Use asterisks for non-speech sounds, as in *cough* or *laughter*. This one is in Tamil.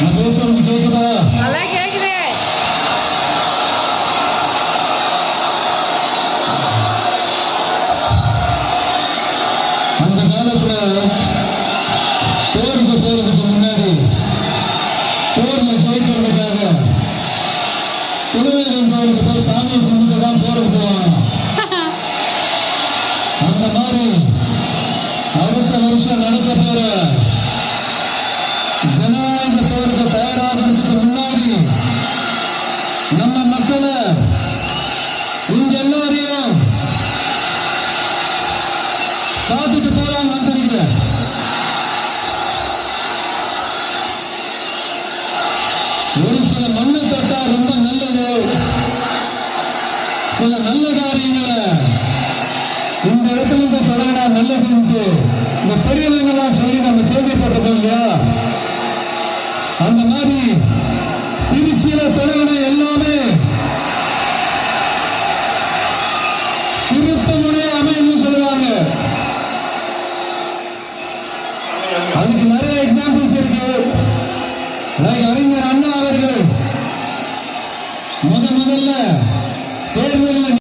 நான் பேசுறது கேக்குதா? நல்லா கேக்குது. அந்த காலத்துல போருக்கு போறதுக்கு முன்னாடி போர்ல ஜெயிக்கிறதுக்காக குலதெய்வம் கோயிலுக்கு போய் சாமியை கும்பிட்டு தான் போருக்கு போவாங்க. *laughs* அந்த மாதிரி அடுத்த வருஷம் நடக்க போற நம்ம மக்களை இங்க எல்லோரையும் பார்த்துட்டு போலாம் வந்திருக்கிறேன் ஒரு சில மண்ணை தொட்டா ரொம்ப நல்லது. சில நல்ல காரியங்களை இந்த இடத்துல இருந்து தொடங்கினா நல்லதுன்ட்டு இந்த பெரியவங்கெல்லாம் சொல்லி நம்ம கேள்விப்பட்டிருக்கோம் இல்லையா? அந்த மாதிரி திருச்சியில தொடங்கின திருப்ப அமைன்னு சொல்லுவாங்க. அதுக்கு நிறைய எக்ஸாம்பிள்ஸ் இருக்கு. அறிஞர் அண்ணா அவர்கள் முத முதல்ல தேர்தலில்